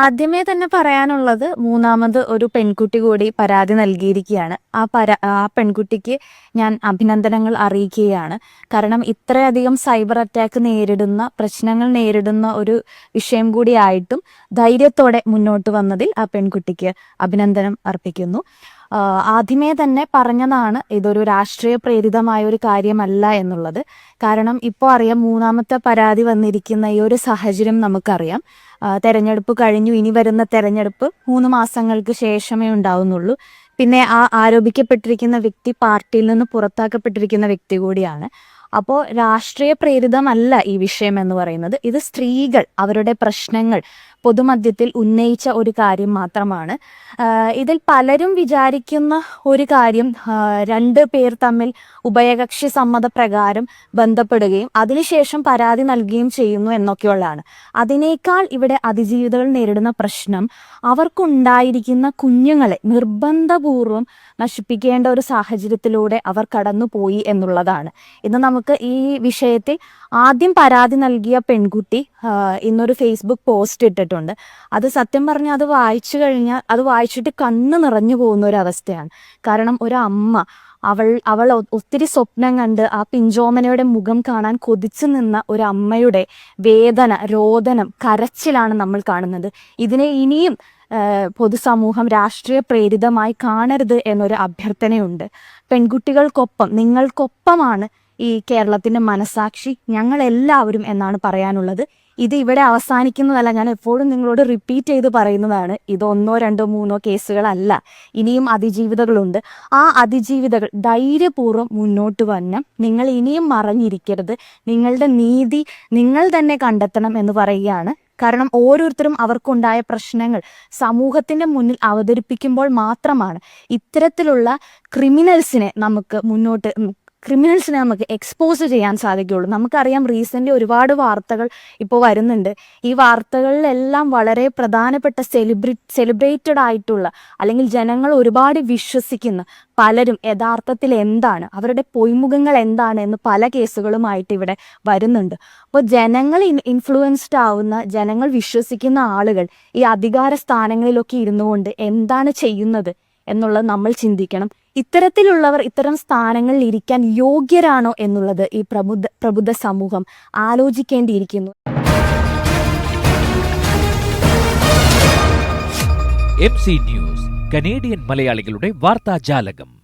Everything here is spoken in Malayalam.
ആദ്യമേ തന്നെ പറയാനുള്ളത് മൂന്നാമത് ഒരു പെൺകുട്ടി കൂടി പരാതി നൽകിയിരിക്കുകയാണ്. ആ പരാ ആ പെൺകുട്ടിക്ക് ഞാൻ അഭിനന്ദനങ്ങൾ അറിയിക്കുകയാണ്. കാരണം ഇത്രയധികം സൈബർ അറ്റാക്ക് നേരിടുന്ന പ്രശ്നങ്ങൾ നേരിടുന്ന ഒരു വിഷയം കൂടിയായിട്ടും ധൈര്യത്തോടെ മുന്നോട്ട് വന്നതിൽ ആ പെൺകുട്ടിക്ക് അഭിനന്ദനം അർപ്പിക്കുന്നു. ആദ്യമേ തന്നെ പറഞ്ഞതാണ് ഇതൊരു രാഷ്ട്രീയ പ്രേരിതമായ ഒരു കാര്യമല്ല എന്നുള്ളത്. കാരണം ഇപ്പോൾ അറിയാം മൂന്നാമത്തെ പരാതി വന്നിരിക്കുന്ന ഈ ഒരു സാഹചര്യം നമുക്കറിയാം. തെരഞ്ഞെടുപ്പ് കഴിഞ്ഞു ഇനി വരുന്ന തെരഞ്ഞെടുപ്പ് മൂന്ന് മാസങ്ങൾക്ക് ശേഷമേ ഉണ്ടാവുന്നുള്ളൂ. പിന്നെ ആ ആരോപിക്കപ്പെട്ടിരിക്കുന്ന വ്യക്തി പാർട്ടിയിൽ നിന്ന് പുറത്താക്കപ്പെട്ടിരിക്കുന്ന വ്യക്തി കൂടിയാണ്. അപ്പോൾ രാഷ്ട്രീയ പ്രേരിതമല്ല ഈ വിഷയം എന്ന് പറയുന്നത്. ഇത് സ്ത്രീകൾ അവരുടെ പ്രശ്നങ്ങൾ പൊതുമധ്യത്തിൽ ഉന്നയിച്ച ഒരു കാര്യം മാത്രമാണ്. ഇതിൽ പലരും വിചാരിക്കുന്ന ഒരു കാര്യം രണ്ട് പേർ തമ്മിൽ ഉഭയകക്ഷി സമ്മതപ്രകാരം ബന്ധപ്പെടുകയും അതിനുശേഷം പരാതി നൽകുകയും ചെയ്യുന്നു എന്നൊക്കെയുള്ളതാണ്. അതിനേക്കാൾ ഇവിടെ അതിജീവിതകൾ നേരിടുന്ന പ്രശ്നം അവർക്കുണ്ടായിരിക്കുന്ന കുഞ്ഞുങ്ങളെ നിർബന്ധപൂർവം നശിപ്പിക്കേണ്ട ഒരു സാഹചര്യത്തിലൂടെ അവർ കടന്നുപോയി എന്നുള്ളതാണ്. ഇന്ന് നമുക്ക് ഈ വിഷയത്തിൽ ആദ്യം പരാതി നൽകിയ പെൺകുട്ടി ഇന്നൊരു ഫേസ്ബുക്ക് പോസ്റ്റ് ഇട്ടിട്ടുണ്ട്. അത് സത്യം പറഞ്ഞാൽ അത് വായിച്ചു കഴിഞ്ഞാൽ അത് വായിച്ചിട്ട് കണ്ണ് നിറഞ്ഞു പോകുന്ന ഒരു അവസ്ഥയാണ്. കാരണം ഒരു അമ്മ അവൾ അവൾ ഒത്തിരി സ്വപ്നം കണ്ട് ആ പിഞ്ചോമനയുടെ മുഖം കാണാൻ കൊതിച്ചു നിന്ന ഒരു അമ്മയുടെ വേദന രോദനം കരച്ചിലാണ് നമ്മൾ കാണുന്നത്. ഇതിനെ ഇനിയും പൊതുസമൂഹം രാഷ്ട്രീയ പ്രേരിതമായി കാണരുത് എന്നൊരു അഭ്യർത്ഥനയുണ്ട്. പെൺകുട്ടികൾക്കൊപ്പം നിങ്ങൾക്കൊപ്പമാണ് ഈ കേരളത്തിന്റെ മനസാക്ഷി ഞങ്ങൾ എല്ലാവരും എന്നാണ് പറയാനുള്ളത്. ഇത് ഇവിടെ അവസാനിക്കുന്നതല്ല. ഞാൻ എപ്പോഴും നിങ്ങളോട് റിപ്പീറ്റ് ചെയ്ത് പറയുന്നതാണ്. ഇത് ഒന്നോ രണ്ടോ മൂന്നോ കേസുകളല്ല. ഇനിയും അതിജീവിതകളുണ്ട്. ആ അതിജീവിതകൾ ധൈര്യപൂർവം മുന്നോട്ട് വരണം. നിങ്ങൾ ഇനിയും മറഞ്ഞിരിക്കരുത്. നിങ്ങളുടെ നീതി നിങ്ങൾ തന്നെ കണ്ടെത്തണം എന്ന് പറയുകയാണ്. കാരണം ഓരോരുത്തരും അവർക്കുണ്ടായ പ്രശ്നങ്ങൾ സമൂഹത്തിന്റെ മുന്നിൽ അവതരിപ്പിക്കുമ്പോൾ മാത്രമാണ് ഇത്തരത്തിലുള്ള ക്രിമിനൽസിനെ നമുക്ക് മുന്നോട്ട് ക്രിമിനൽസിനെ നമുക്ക് എക്സ്പോസ് ചെയ്യാൻ സാധിക്കുകയുള്ളൂ. നമുക്കറിയാം റീസെന്റ് ഒരുപാട് വാർത്തകൾ ഇപ്പോൾ വരുന്നുണ്ട്. ഈ വാർത്തകളിലെല്ലാം വളരെ പ്രധാനപ്പെട്ട സെലിബ്രി സെലിബ്രേറ്റഡ് ആയിട്ടുള്ള അല്ലെങ്കിൽ ജനങ്ങൾ ഒരുപാട് വിശ്വസിക്കുന്ന പലരും യഥാർത്ഥത്തിൽ എന്താണ്? അവരുടെ പൊയ്മുഖങ്ങൾ എന്താണ് എന്ന് പല കേസുകളുമായിട്ട് ഇവിടെ വരുന്നുണ്ട്. അപ്പോൾ ജനങ്ങൾ ഇൻഫ്ലുവൻസ്ഡ് ആവുന്ന ജനങ്ങൾ വിശ്വസിക്കുന്ന ആളുകൾ ഈ അധികാര സ്ഥാനങ്ങളിലൊക്കെ ഇരുന്നുകൊണ്ട് എന്താണ് ചെയ്യുന്നത്? എന്നുള്ളത് നമ്മൾ ചിന്തിക്കണം. ഇത്തരത്തിലുള്ളവർ ഇത്തരം സ്ഥാനങ്ങളിൽ ഇരിക്കാൻ യോഗ്യരാണോ എന്നുള്ളത് ഈ പ്രബുദ്ധ പ്രബുദ്ധ സമൂഹം ആലോചിക്കേണ്ടിയിരിക്കുന്നു. എം സി ന്യൂസ് കനേഡിയൻ മലയാളികളുടെ വാർത്താജാലകം.